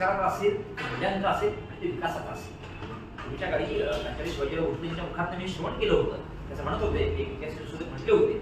विचारात असेल मूल्यांचा असेल आणि ते असेल. पूर्वीच्या काळी त्यांच्याकडे शिवाजीराव भोसलेंच्या मुखात मी श्रवण केलं होतं. त्याचं म्हणत होते एक म्हटले होते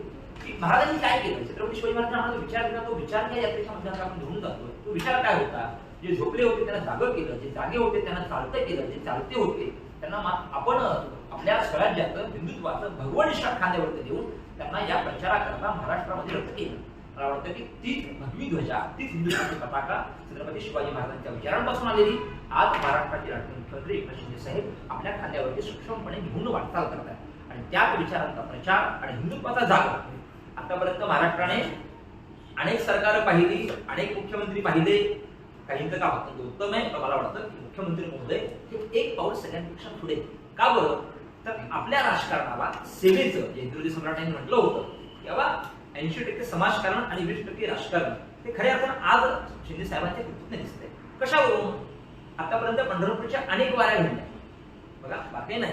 की महाराजांनी काय केलं? छत्रपती शिवाजी महाराजांना विचार केला तो विचार काय यात्रेच्या मध्यात आपण घेऊन जातो तो विचार काय होता? जे झोपले होते त्यांना जागं केलं जे जागे होते त्यांना चालतं केलं जे चालते होते त्यांना आपण आपल्या स्वराज्यात हिंदुत्वाचं भगवान निष्ठा खांद्यावरती देऊन त्यांना या प्रचाराकरता महाराष्ट्रामध्ये रक्त केलं. मला वाटतं की तीच भगवी ध्वजा तीच हिंदू पताका छत्रपती शिवाजी महाराजांच्या विचारांपासून आलेली. आज महाराष्ट्राचे राष्ट्रीय मुख्यमंत्री एकनाथ शिंदे साहेब आपल्या खांद्यावरती सूक्ष्मपणे घेऊन वाटचाल करतात आणि त्याच विचारांचा प्रचार आणि हिंदुत्वाचा जागा आतापर्यंत महाराष्ट्राने अनेक सरकार पाहिली अनेक मुख्यमंत्री पाहिले. काहींचं काम होतं उत्तम आहे मला वाटतं की मुख्यमंत्री महोदय हे एक पाऊल सगळ्यांपेक्षा पुढे. का बरं? तर आपल्या राजकारणाला सेवेचं जे हिंदुजी सम्राटांनी म्हटलं होतं. की बाबा ऐंशी टक्के समाजकारण आणि वीस टक्के राजकारण. हे खऱ्या अर्थानं आज शिंदे साहेबांच्या कृतीत दिसतंय. कशावरून? आतापर्यंत पंढरपूरच्या अनेक वाऱ्या घडल्या. बघा बाकी नाही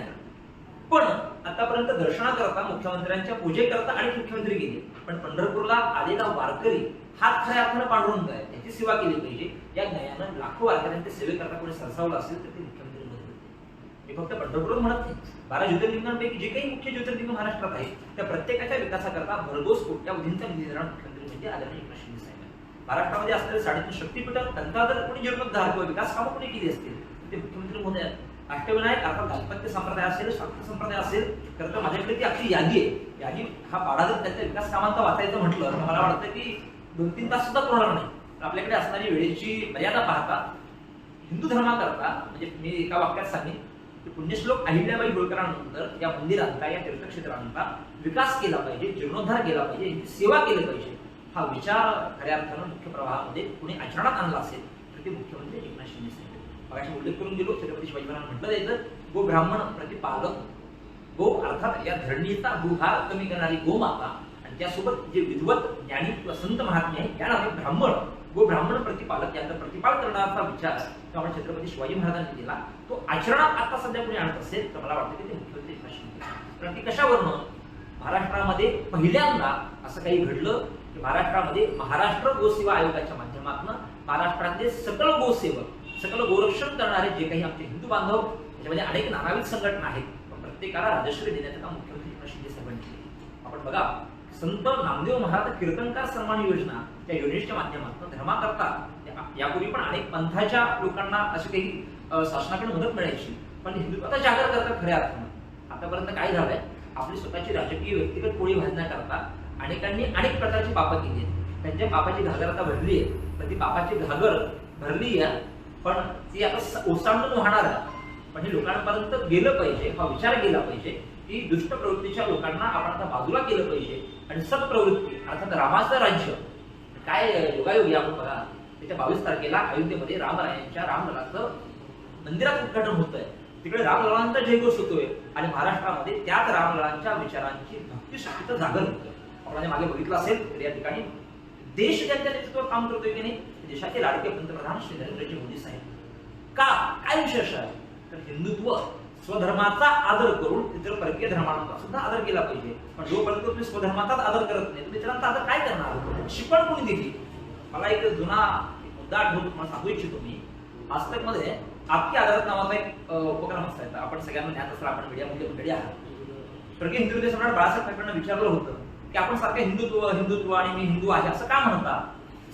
पण आतापर्यंत दर्शनाकरता मुख्यमंत्र्यांच्या पूजेकरता आणि मुख्यमंत्री गेले. पण पंढरपूरला आलेला वारकरी हा खऱ्या अर्थानं पांडुरंग आहे त्याची सेवा केली पाहिजे. या ज्ञानानं लाखो वारकऱ्यांच्या सेवेकरता कोणी सरसावलं असेल तर ते मुख्यमंत्री मी फक्त पंढरपूरच म्हणत नाही. बारा ज्योतिर्लिंगांपैकी जे काही मुख्य ज्योतिर्लिंग महाराष्ट्रात आहेत त्या प्रत्येकाच्या विकासाकरता भरघोस कोट्यावधींचा निधी निर्माण मुख्यमंत्री म्हणजे आदरणीय एकनाथ शिंदे साहेब महाराष्ट्रामध्ये असलेले साडेतीन शक्तीपीठ त्यांचा जर कोणी जीर्णोद्धार किंवा विकास कामं कोणी केली असतील ते मुख्यमंत्री महोदय अष्टविनायक अर्थात दाम्पत्य संप्रदाय असेल शास्त्र संप्रदाय असेल तर तर माझ्याकडे ती आपली यादी आहे. यादी हा पाडा जर त्यांच्या विकास कामांचा वाचायचं म्हटलं तर मला वाटतं की दोन तीन तास सुद्धा पुरणार नाही. तर आपल्याकडे असणारी वेळेची मर्यादा पाहता हिंदू धर्माकरता म्हणजे मी एका वाक्यात सांगेन पुण्यश्लोक अहिल्याबाई होळकरांनंतर या मंदिरांचा या तीर्थक्षेत्रांचा विकास केला पाहिजे जीर्णोद्धार केला पाहिजे यांची सेवा केली पाहिजे. हा विचार खऱ्या अर्थानं मुख्य प्रवाहामध्ये कुणी आचरणात आणला असेल तर ते मुख्यमंत्री एकनाथ शिंदे साहेब. मगाशी उल्लेख करून गेलो छत्रपती शिवाजी महाराज म्हटलं जायचं गो ब्राह्मण प्रतिपालक गो अर्थात या धरणीचा भूभार कमी करणारी गोमाता आणि त्यासोबत जे विद्वत ज्ञानी किंवा संत महात्मे आहेत त्या नावे ब्राह्मण व ब्राह्मण प्रतिपालक यांचा प्रतिपाल करण्याचा विचार त्यामुळे छत्रपती शिवाजी महाराजांनी केला तो आचरणात आता सध्या कोणी आणत असेल तर मला वाटतं की ते मुख्यमंत्री एकनाथ शिंदे कारण की कशावरनं? महाराष्ट्रामध्ये पहिल्यांदा असं काही घडलं की महाराष्ट्रामध्ये महाराष्ट्र गोसेवा आयोगाच्या माध्यमातून महाराष्ट्रातले सकल गोसेवक सकल गोरक्षण करणारे जे काही आमचे हिंदू बांधव त्याच्यामध्ये अनेक नानाविध संघटना आहेत. पण प्रत्येकाला राजश्री देण्याचं काम मुख्यमंत्री एकनाथ शिंदे साहेबांनी केले आपण बघा संत नामदेव महाराज कीर्तनकार सन्मान योजना त्या योजनेच्या माध्यमातून धर्माकरता करता यापूर्वी पण अनेक पंथाच्या लोकांना अशी काही शासनाकडे मदत मिळायची. पण हिंदुत्वाचा जागर करतात खऱ्या अर्थानं. आतापर्यंत काय झालंय? आपली स्वतःची राजकीय व्यक्तिगत पोळी भाजण्याकरता अनेकांनी अनेक प्रकारची पापं केली आहेत. त्यांच्या पापाची घागर आता भरली आहे. पण ती पापाची घागर भरली आहे पण ती आता ओसांडून वाहणार आहे. पण हे लोकांपर्यंत गेलं पाहिजे हा विचार केला पाहिजे की दुष्ट प्रवृत्तीच्या लोकांना आपण आता बाजूला केलं पाहिजे. आणि सत्प्रवृत्ती अर्थात रामाचं राज्य काय योगायोग आपण बघा. त्याच्या बावीस तारखेला अयोध्येमध्ये रामरायांच्या रामललाचं मंदिरात उद्घाटन होत आहे तिकडे रामललांचा जयघोष होतोय आणि महाराष्ट्रामध्ये त्याच रामललांच्या विचारांची भक्तिशक्तीचं जागरण होतोय. आपण मागे बघितलं असेल तर या ठिकाणी देश त्यांच्या नेतृत्वात काम करतोय की नाही देशाचे लाडके पंतप्रधान श्री नरेंद्रजी मोदी साहेब. का? काय विशेष आहे? तर हिंदुत्व. स्वधर्माचा आदर करून इतर परकीय धर्मांचा सुद्धा आदर केला पाहिजे. पण जोपर्यंत तुम्ही स्वधर्माचाच आदर करत नाही तुम्ही इतरांचा आदर काय करणार? शिकवण कोणी दिली मला एक जुना मुद्दा आठवून तुम्हाला सांगू इच्छितो मी. वास्तविकमध्ये आपकी आदरात नावाचा एक उपक्रम असायचा आपण सगळ्यांना ज्ञात असला आपण मीडियामध्ये मंडळी आहात. स्वर्गीय हिंदू सम्राट बाळासाहेब ठाकरेंना विचारलं होतं की आपण सारखं हिंदुत्व हिंदुत्व आणि मी हिंदू आहे असं का म्हणता?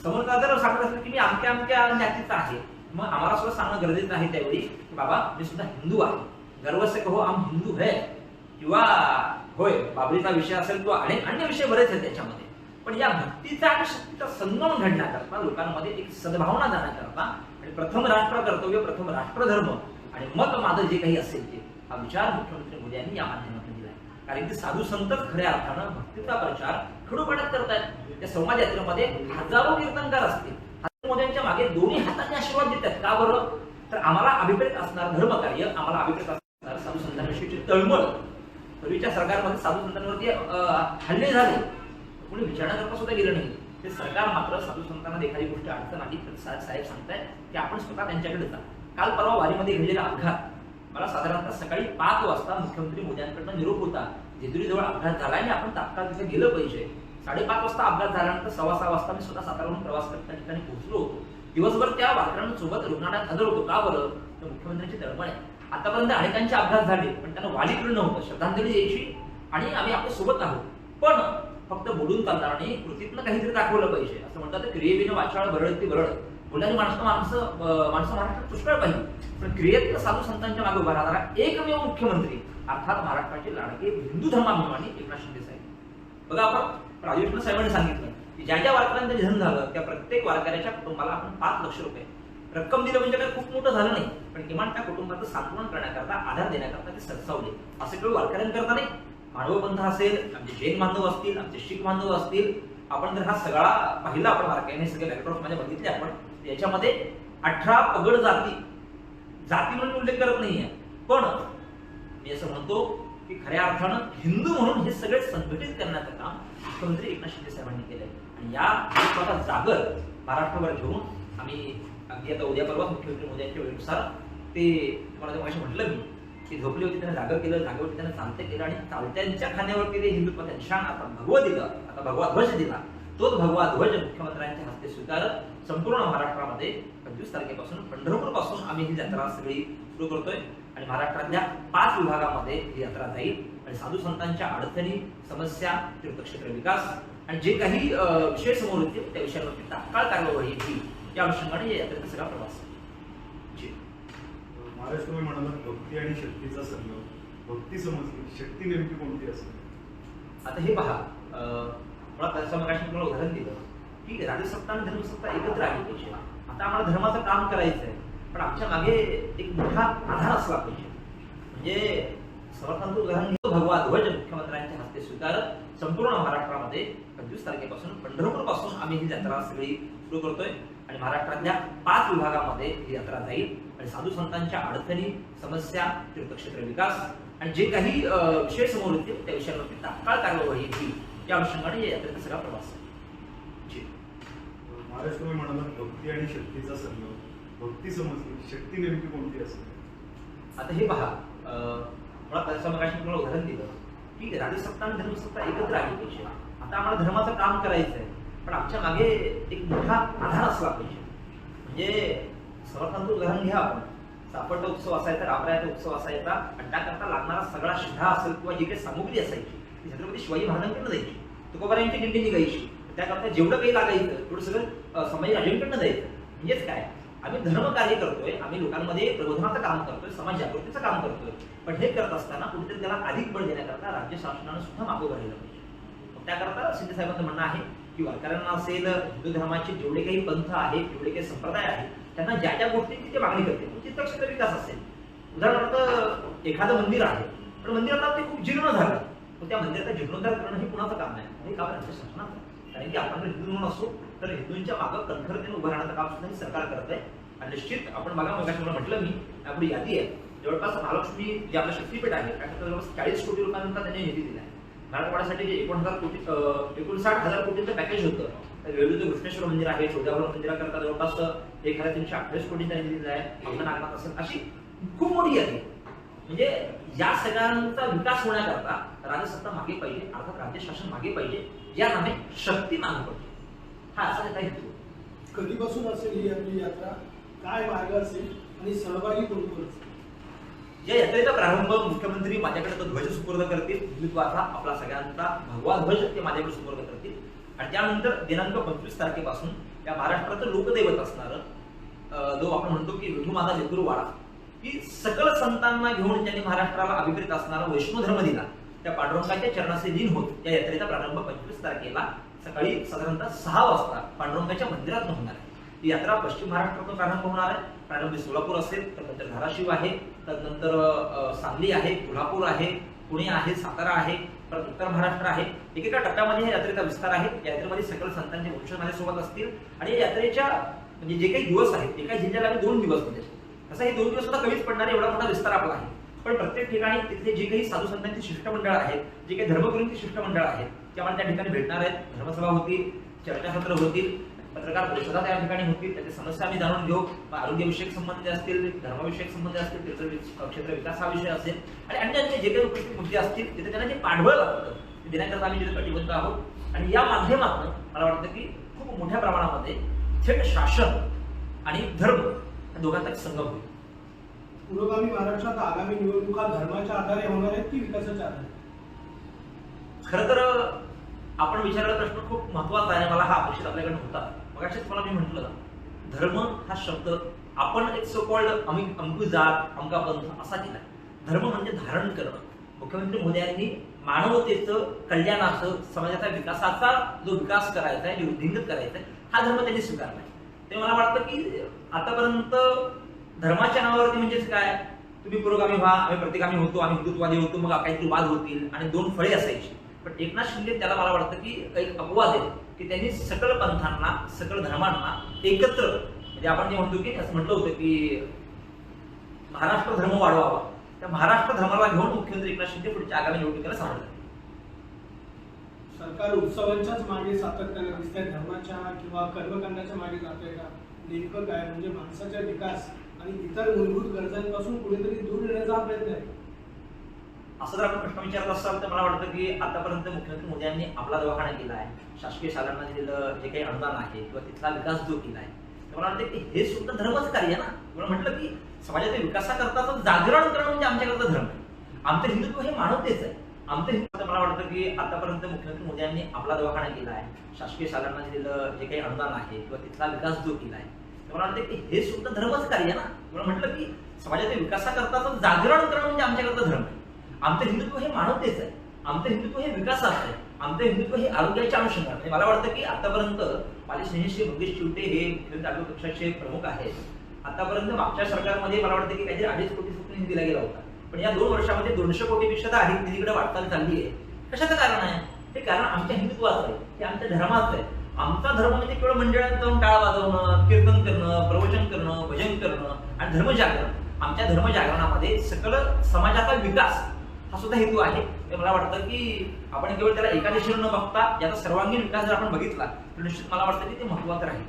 समोरचा जर सांगत असेल की मी अमक्या अमक्या जातीचा आहे मग आम्हाला सुद्धा सांगणं गरजेचं आहे त्यावेळी की बाबा मी सुद्धा हिंदू आहे. गर्व से कहो आम हिंदू है। किंवा होय बाबरीचा विषय असेल किंवा अनेक अन्य विषय बरेच आहेत त्याच्यामध्ये पण या भक्तीचा आणि शक्तीचा संगम घडण्याकरता लोकांमध्ये एक सद्भावना जाण्याकरता आणि प्रथम राष्ट्र कर्तव्य प्रथम राष्ट्रधर्म आणि मत माझं जे काही असेल ते हा विचार मुख्यमंत्री मोदी यांनी या माध्यमातून दिलाय. कारण की साधू संतच खऱ्या अर्थानं भक्तीचा प्रचार खडूपाडत करतायत. त्या संवाद यात्रेमध्ये हजारो कीर्तनकार असतील. मोद्यांच्या मागे दोन्ही हातांनी आशीर्वाद देतात. का बरं? तर आम्हाला अभिप्रेत असणार धर्मकार्य आम्हाला अभिप्रेत तळमळ. पूर्वीच्या सरकारमध्ये साधू संतांवरती हल्ले झाले. कोणी विचारण्याकरता सुद्धा गेलं नाही. ते सरकार मात्र साधू संतांना एखादी गोष्ट अडचण आली तर साहेब सांगताय की आपण स्वतः त्यांच्याकडे जा. काल परवा वारीमध्ये घडलेला अपघात. मला साधारणतः सकाळी पाच वाजता मुख्यमंत्री मोदयांकडनं निरोप होता. जेजुरीजवळ अपघात झाला आणि आपण तात्काळ तिथे गेलं पाहिजे. साडेपाच वाजता अपघात झाल्यानंतर सव्वा सहा वाजता मी स्वतः साताराहून प्रवास करत त्या ठिकाणी पोहोचलो होतो. दिवसभर त्या वारकऱ्यांसोबत रुग्णालयात हजर होतो. का बरं? तर मुख्यमंत्र्यांची तळमळ आहे. आतापर्यंत अनेकांचे अपघात झाले पण त्यांना वालीकडे नव्हतं. श्रद्धांजली द्यायची आणि आम्ही आपल्यासोबत आहोत. पण फक्त बोलून चालणार नाही कृतीतनं काहीतरी दाखवलं पाहिजे. असं म्हणतात क्रियेविनं वाचाळ बरड ती बरड बोलणारी माणसं माणसं माणसं महाराष्ट्रात पुष्कळ पाहिजे पण क्रियेतनं साधू संतांच्या मागे उभा राहणारा एकमेव मुख्यमंत्री अर्थात महाराष्ट्राचे लाडके हिंदू धर्माभिमानी एकनाथ शिंदे साहेब. बघा आपण राजेश साहेबांनी सांगितलं की ज्या ज्या वारकऱ्यांचं निधन झालं त्या प्रत्येक वारकऱ्याच्या कुटुंबाला आपण पाच लक्ष रुपये. रक्कम दिलं म्हणजे काही खूप मोठं झालं नाही. पण किमान त्या कुटुंबाचं सांत्वन करण्याकरता आधार देण्याकरता ते सरसावले. असं केवळ वारकऱ्यांकरता नाही. मानव पंथ असेल आमचे जैन बांधव असतील आमचे शीख बांधव असतील आपण जर हा सगळा पाहिला आपण बारकाईने सगळे बॅकग्राऊंड माझ्या बघितले आपण याच्यामध्ये अठरा पगड जाती. जाती म्हणून उल्लेख करत नाहीये. पण मी असं म्हणतो की खऱ्या अर्थानं हिंदू म्हणून हे सगळे संघटित करण्याचं काम मुख्यमंत्री एकनाथ शिंदे साहेबांनी केलंय. आणि या स्वतः जागर महाराष्ट्रावर घेऊन आम्ही अगदी आता उद्या परवा मुख्यमंत्री मोदयांच्या वेळेनुसार ते तुम्हाला तेव्हा म्हटलं मी की झोपली होती त्यांना जागर केलं जागेवरती त्यांना चालते केलं आणि चालत्यांच्या खाण्यावरती ते हिंदुत्व निशाण आता भगवा दिलं आता भगवा ध्वज दिला तोच भगवा ध्वज मुख्यमंत्र्यांच्या हस्ते स्वीकारत संपूर्ण महाराष्ट्रामध्ये पंचवीस तारखेपासून पंढरपूरपासून आम्ही ही यात्रा सगळी सुरू करतोय आणि महाराष्ट्रातल्या पाच विभागामध्ये ही यात्रा जाईल. आणि साधू संतांच्या अडचणी समस्या तीर्थक्षेत्र विकास आणि जे काही विषय समोर होतील त्या विषयांवरती तात्काळ कार्यवाही येईल या अनुषंगाने या यात्रेचा सगळा प्रवास तुम्ही म्हणालात भक्ती आणि शक्तीचा संगम भक्ती समजली. शक्ती नेमकी कोणती असेल? आता हे पहा मला त्याचं मगाशी तुम्हाला उदाहरण दिलं. की राजसत्ता आणि धर्मसत्ता एकत्र आली पाहिजे. आता आम्हाला धर्माचं काम करायचं आहे पण आमच्या मागे एक मोठा आधार असला पाहिजे. म्हणजे समर्थांचं उदाहरण घेतो भगवा ध्वज मुख्यमंत्र्यांच्या हस्ते स्वीकारत संपूर्ण महाराष्ट्रामध्ये पंचवीस तारखेपासून पंढरपूरपासून आम्ही ही जत्रा सगळी सुरू करतोय. आणि महाराष्ट्रातल्या पाच विभागामध्ये ही यात्रा जाईल. आणि साधू संतांच्या अडचणी समस्या तीर्थक्षेत्र विकास आणि जे काही विषय समोर येतील त्या विषयांवरती तात्काळ कार्यवाही येईल या अनुषंगाने या यात्रेचा सगळा प्रवास तुम्ही म्हणालात भक्ती आणि शक्तीचा संगम भक्ती समजली. शक्ती नेमकी कोणती असेल? आता हे पहा मला तुम्हाला उदाहरण दिलं. की राजसत्ता आणि धर्मसत्ता एकत्र आली पाहिजे. आता आम्हाला धर्माचं काम करायचं आहे पण आमच्या मागे एक मोठा आधार असला पाहिजे. म्हणजे सर्वात उदाहरण घ्या आपण. सापडला उत्सव असायचा रामरायाचा उत्सव असायचा आणि त्याकरता लागणारा सगळा शिधा असेल किंवा जी काही सामुग्री असायची ती छत्रपती शिवाजी महाराजांकडनं द्यायची. तुकोबारायांची दिंडी निघायची. त्याकरता जेवढं काही लागायचं थोडं सगळं अं, संभाजी द्यायचं. म्हणजेच काय? आम्ही धर्म कार्य करतोय आम्ही लोकांमध्ये प्रबोधनाचं काम करतोय समाज जागृतीचं काम करतोय. पण हे करत असताना कुठेतरी त्याला अधिक बळ देण्याकरता राज्य शासनानं सुद्धा मागं राहिलं पाहिजे. त्याकरता शिंदे साहेबांचं म्हणणं आहे की वारकऱ्यांना असेल हिंदू धर्माचे जेवढे काही पंथ आहेत जेवढे काही संप्रदाय आहेत त्यांना ज्या ज्या गोष्टींची ते मागणी करते म्हणजे तीर्थक्षेत्र विकास असेल. उदाहरणार्थ एखादं मंदिर आहे पण मंदिराला ते खूप जीर्ण झालं. मग त्या मंदिराचा जीर्णोद्धार करणं हे कुणाचं काम नाही. हे काम राज्य शासनाचं? कारण की आपण हिंदू म्हणून असो तर हिंदूंच्या मागं कणखरतेने उभं राहण्याचं काम सुद्धा हे सरकार करत आहे. आणि निश्चित आपण बघा मग मला म्हटलं मी आपली यादी आहे. जवळपास महालक्ष्मी जे आपलं शक्तीपीठ आहे त्याच्यात जवळपास चाळीस कोटी रुपयांचा त्यांनी निधी दिला आहे मराठवाड्यासाठी जे एकोण हजार कोटी एकोणसाठ हजार कोटीचं पॅकेज होतं. तर वेळूचं कृष्णेश्वर मंदिर आहे छोट्यावर मंदिराकरता जवळपास एक हजार तीनशे अठ्ठावीस कोटी त्यांनी दिला आहे आपल्या नागनाथ असेल अशी खूप मोठी यादी. म्हणजे या सगळ्यांचा विकास होण्याकरता राजसत्ता मागे पाहिजे अर्थात राज्य शासन मागे पाहिजे या नामे शक्ती मागे पाहिजे हा असा त्याचा हेतू कधीपासून असेल ही आपली यात्रा? काय मार्ग असेल? आणि सहभागी कोण कोण असेल? या यात्रेचा प्रारंभ मुख्यमंत्री माझ्याकडे तो ध्वज सुपूर्द करतील. हिंदुत्वाचा आपला सगळ्यांचा भगवा ध्वज ते माझ्याकडे सुपूर्द करतील. आणि त्यानंतर दिनांक पंचवीस तारखेपासून या महाराष्ट्राचं लोकदैवत असणार जो आपण म्हणतो की विठू माता की सकल संतांना घेऊन ज्यांनी महाराष्ट्राला अभिप्रेत असणारा वैष्णव धर्म दिला. त्या पांडुरंगाच्या चरणाचे दिन होत या यात्रेचा प्रारंभ पंचवीस तारखेला सकाळी साधारणतः सहा वाजता पांडुरंगाच्या मंदिरात होणार आहे. ही यात्रा पश्चिम महाराष्ट्रातून प्रारंभ होणार आहे. प्रारंभी सोलापूर असेल तर नंतर धाराशिव आहे त्यानंतर नंतर सांगली आहे कोल्हापूर आहे पुणे आहे सातारा आहे परत उत्तर महाराष्ट्र आहे. एकेका टप्प्यामध्ये या यात्रेचा विस्तार आहे. यात्रेमध्ये सकल संतांचे वंशज माझ्यासोबत असतील. आणि या यात्रेच्या म्हणजे जे काही दिवस आहेत एका जिल्ह्याला आम्ही दोन दिवस म्हणजे. तसं हे दोन दिवस सुद्धा कमीच पडणार एवढा मोठा विस्तार आपला आहे. पण प्रत्येक ठिकाणी तिथले जे काही साधू संतांची शिष्टमंडळ आहेत जे काही धर्मगुरूंची शिष्टमंडळ आहेत ते आम्हाला त्या ठिकाणी भेटणार आहेत. धर्मसभा होतील चर्चासत्र होतील. पत्रकार परिषदा त्या ठिकाणी होतील त्याच्या समस्या आम्ही जाणून घेऊ. मग आरोग्यविषयक संबंध असतील धर्मविषयक संबंध असतील त्याचं वि- क्षेत्र विकास हा विषय असेल. आणि अन्य अन्य जे काही उपयुक्त मुद्दे असतील तिथे त्यांना जे पाठबळ लागतं ते देण्याकरता आम्ही तिथे कटिबद्ध आहोत. आणि या माध्यमातून मला वाटतं की खूप मोठ्या प्रमाणामध्ये थेट शासन आणि धर्म या दोघांचा एक संगम होईल. पुरोगामी महाराष्ट्रात आगामी निवडणुका धर्माच्या आधारे होणार आहेत की विकासाच्या आधारे? खरं तर आपण विचारलेला प्रश्न खूप महत्त्वाचा आहे. मला हा अपेक्षित आपल्याकडे होता. मग तुम्हाला मी म्हटलं धर्म हा शब्द आपण एक सो कॉल्ड अमकू जात अमका पंथ असा दिला धर्म म्हणजे धारण करणं. मुख्यमंत्री मोदी यांनी मानवतेचं कल्याणाचं समाजाचा विकासाचा जो विकास करायचा आहे वृद्धिंगत करायचा आहे हा धर्म त्यांनी स्वीकारला आहे. ते मला वाटतं की आतापर्यंत धर्माच्या नावावरती म्हणजेच काय? तुम्ही पुरोगामी व्हा आम्ही प्रतिगामी होतो आम्ही हिंदुत्ववादी होतो मग काहीतरी वाद होतील आणि दोन फळे असायची. पण एकनाथ शिंदे त्याला मला वाटतं की एक अपवाद आहे. की त्यांनी सकल पंथांना सकल धर्मांना एकत्र म्हणजे आपण जे म्हणतो की असं म्हटलं होतं की महाराष्ट्र धर्म वाढवावा. त्या महाराष्ट्र धर्माला घेऊन मुख्यमंत्री एकनाथ शिंदे पुढच्या आगामी निवडणुकीला सांगत सरकार उत्सवांच्याच मागे सातत्याने दिसतंय. धर्माच्या किंवा कर्मकांडाच्या मागे जातंय का? नेमकं काय? म्हणजे माणसाचा विकास आणि इतर मूलभूत गरजांपासून कुठेतरी दूर नेण्याचा प्रयत्न आहे. असं जर आपण प्रश्न विचारत असाल तर मला वाटतं की आतापर्यंत मुख्यमंत्री मोदी यांनी आपला दवाखाना केला आहे. शासकीय शाळांना दिलेलं जे काही अनुदान आहे किंवा तिथला विकास जो केला आहे. मला वाटतं की हे सुद्धा धर्मच कार्य आहे ना. मला म्हटलं की समाजाच्या विकासाकरताचं जागरण करणं म्हणजे आमच्याकरता धर्म आहे. आमचं हिंदुत्व हे मानवतेच आहे. आमचं हिंदुत्व मला वाटतं की आतापर्यंत मुख्यमंत्री मोदी यांनी आपला दवाखाना केला आहे. शासकीय शाळांना दिलेलं जे काही अनुदान आहे किंवा तिथला विकास जो केला आहे. मला वाटतं की हे सुद्धा धर्मच कार्य आहे ना. मला म्हटलं की समाजाच्या विकासाकरताचं जागरण करणं म्हणजे आमच्याकरता धर्म आहे. आमचं हिंदुत्व हे मानवतेच आहे. आमचं हिंदुत्व हे विकासाचं आहे. आमचं हिंदुत्व हे आरोग्याच्या अनुषंगाने म्हणजे मला वाटतं की आतापर्यंत माझे स्नेहश्री मंगेश चिवटे हे मुख्यमंत्री आरोग्य पक्षाचे प्रमुख आहेत. आतापर्यंत मागच्या सरकारमध्ये मला वाटतं की काहीतरी अडीच कोटी फक्त निधी दिला गेला होता. पण या दोन वर्षामध्ये दोनशे कोटीपेक्षा तर अधिक निधीकडे वाटचाल चालली आहे. कशाचं कारण आहे? ते कारण आमच्या हिंदुत्वाचं आहे. ते आमच्या धर्माचं आहे. आमचा धर्म म्हणजे केवळ मंडळात जाऊन टाळ वाजवणं कीर्तन करणं प्रवचन करणं भजन करणं आणि धर्मजागरण आमच्या धर्मजागरणामध्ये सकल समाजाचा विकास हा सुद्धा हेतू आहे. म्हणजे मला वाटतं की आपण केवळ त्याला एका दिशेने न बघता याचा सर्वांगीण विकास जर आपण बघितला तर निश्चित मला वाटतं की ते महत्वाचं राहील.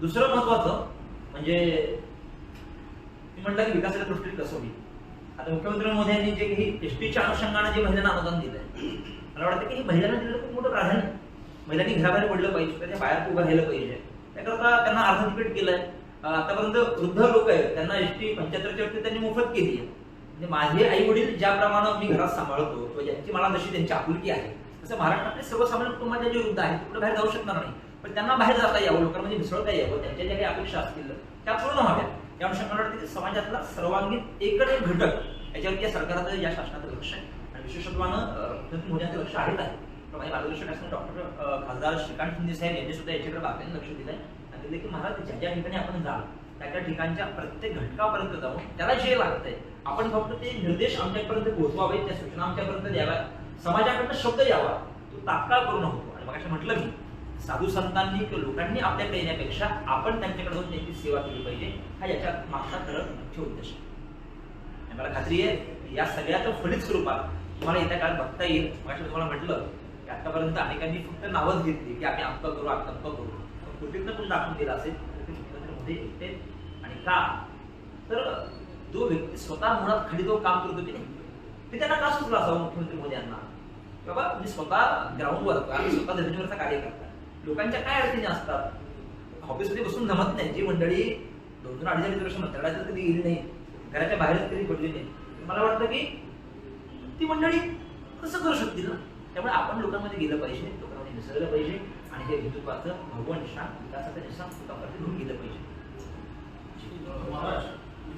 दुसरं महत्वाचं म्हणजे मी म्हटलं की विकासाच्या दृष्टीने कसं होईल. आता मुख्यमंत्री मोदी यांनी जे काही एस टीच्या अनुषंगाने जे महिलांना अनुदान दिलंय मला वाटतं की हे महिलांना दिलेलं खूप मोठं प्राधान्य महिलांनी घराबाहेर पडलं पाहिजे त्याच्या बाहेर उभं राहिलं पाहिजे. त्याकरता त्यांना अर्ध तिकीट केलंय. आतापर्यंत वृद्ध लोक आहेत त्यांना एस टी पंच्याहत्तरची वरती त्यांनी मोफत केली आहे. म्हणजे माझे आई वडील ज्याप्रमाणे मी घरात सांभाळतो किंवा ज्यांची मला जशी त्यांची आपुलकी आहे. तसं महाराष्ट्रातले सर्वसामान्य कुटुंबाच्या जे वृद्ध आहेत कुठे बाहेर जाऊ शकणार नाही. पण त्यांना बाहेर जाता यावं लोकांमध्ये म्हणजे मिसळता यावं त्यांच्या ज्या काही अपेक्षा असतील त्या पूर्ण व्हाव्या या अनुषंगाने की समाजातला सर्वांगीण एकच एक घटक याच्यावरती या सरकारचं या शासनाचं लक्ष आहे. आणि विशेषत्वानं अं, मोदी लक्ष आहेच आहे. प्रमाणे मार्गदर्शक असणारे डॉक्टर खासदार श्रीकांत शिंदे साहेब यांनी सुद्धा याच्याकडे बारकाईने लक्ष दिलंय. आणि ते की महाराज ज्या ज्या ठिकाणी आपण जाल त्या त्या ठिकाणच्या प्रत्येक घटकापर्यंत जाऊन त्याला जे लागतंय आपण फक्त ते निर्देश आमच्यापर्यंत पोहोचवावे त्या सूचना आमच्यापर्यंत द्याव्या समाजाकडनं शब्द यावा. तो तात्काळ पूर्ण होतो. आणि मग म्हटलं मी साधू संतांनी किंवा लोकांनी आपल्याकडे येण्यापेक्षा आपण त्यांच्याकडे जाऊन त्यांची सेवा केली पाहिजे हा याच्या मागचा खरं मुख्य उद्देश आहे. मला खात्री आहे या सगळ्याचं फलित स्वरूपात तुम्हाला येत्या काळात बघता येईल. मग तुम्हाला म्हटलं की आतापर्यंत अनेकांनी फक्त नावच घेतली की आम्ही अमकं करू आम्ही तमकं करू. कृतीतनं पण दाखवून दिलं असेल तर ते मुख्यमंत्री येते. आणि का? तर जो व्यक्ती स्वतः मुळात खडीतो काम करतो की नाही. ते त्यांना का सुचला असावं मुख्यमंत्री मोदी यांना? बाबा तुम्ही स्वतः ग्राउंडवर आणि स्वतः जमिनीवरचा कार्य करतात लोकांच्या काय अडचणी असतात? ऑफिसमध्ये बसून जमत नाही. जी मंडळी दोन दोन अडीच अडीच वर्ष मंत्रालयात कधी गेली नाही घराच्या बाहेरच कधी पडली नाही मला वाटतं की ती मंडळी कसं करू शकतील ना? त्यामुळे आपण लोकांमध्ये गेलं पाहिजे लोकांमध्ये मिसळलं पाहिजे आणि हे हिंदुत्वाचं भगवान निशाण विकासाचं निशाण लोकांमध्ये घेऊन गेलं पाहिजे. महाराज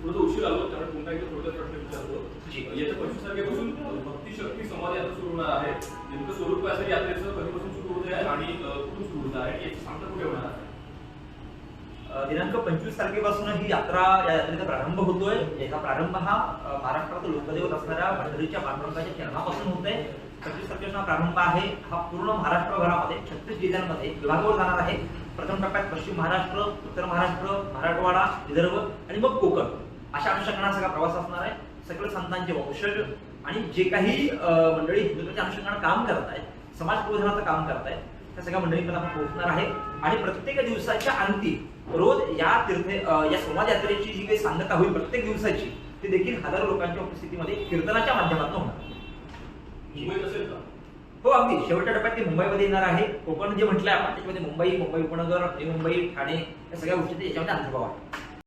थोडं उशीर आलो कारण पुन्हा एकदा थोडक्यात प्रश्न विचारतो. जी. येत्या पंचवीस तारखेपासून भक्ती शक्ती संवाद यात्रा सुरू होणार आहे. नेमकं स्वरूप काय असेल यात्रेचं कधीपासून सुरू होत आहे आणि कुठून सुरू होत आहे याची सांगता कुठे होणार आहे? दिनांक पंचवीस तारखेपासून ही यात्रा या यात्रेचा प्रारंभ होतोय. याचा प्रारंभ हा अं, महाराष्ट्रात लोकदैवत असणाऱ्या पंढरीच्या पांडुरंगाच्या चरणापासून होत आहे. पंचवीस हा प्रारंभ आहे. हा पूर्ण महाराष्ट्रभरामध्ये छत्तीस जिल्ह्यांमध्ये विभागावर जाणार आहे. प्रथम टप्प्यात पश्चिम महाराष्ट्र उत्तर महाराष्ट्र मराठवाडा विदर्भ आणि मग कोकण. अशा अनुषंगाने सगळा प्रवास असणार आहे. सगळे संतांचे वंशज आणि जे काही मंडळी हिंदुत्वाच्या अनुषंगाने काम करत आहेत समाज प्रबोधनाचं काम करतायत त्या सगळ्या मंडळींकडे आपण पोहोचणार आहे. आणि प्रत्येक दिवसाच्या अंती रोज या तीर्थ या संवाद यात्रेची जी काही सांगता होईल प्रत्येक दिवसाची ती देखील हजारो लोकांच्या उपस्थितीमध्ये कीर्तनाच्या माध्यमातून होणार. मुंबईत असेल का? हो अगदी. शेवटच्या टप्प्यात ते मुंबईमध्ये येणार आहे. कोकण जे म्हटलंय आपण त्याच्यामध्ये मुंबई मुंबई उपनगर नवी मुंबई ठाणे या सगळ्या गोष्टी याच्यामध्ये अंतर्भाव आहे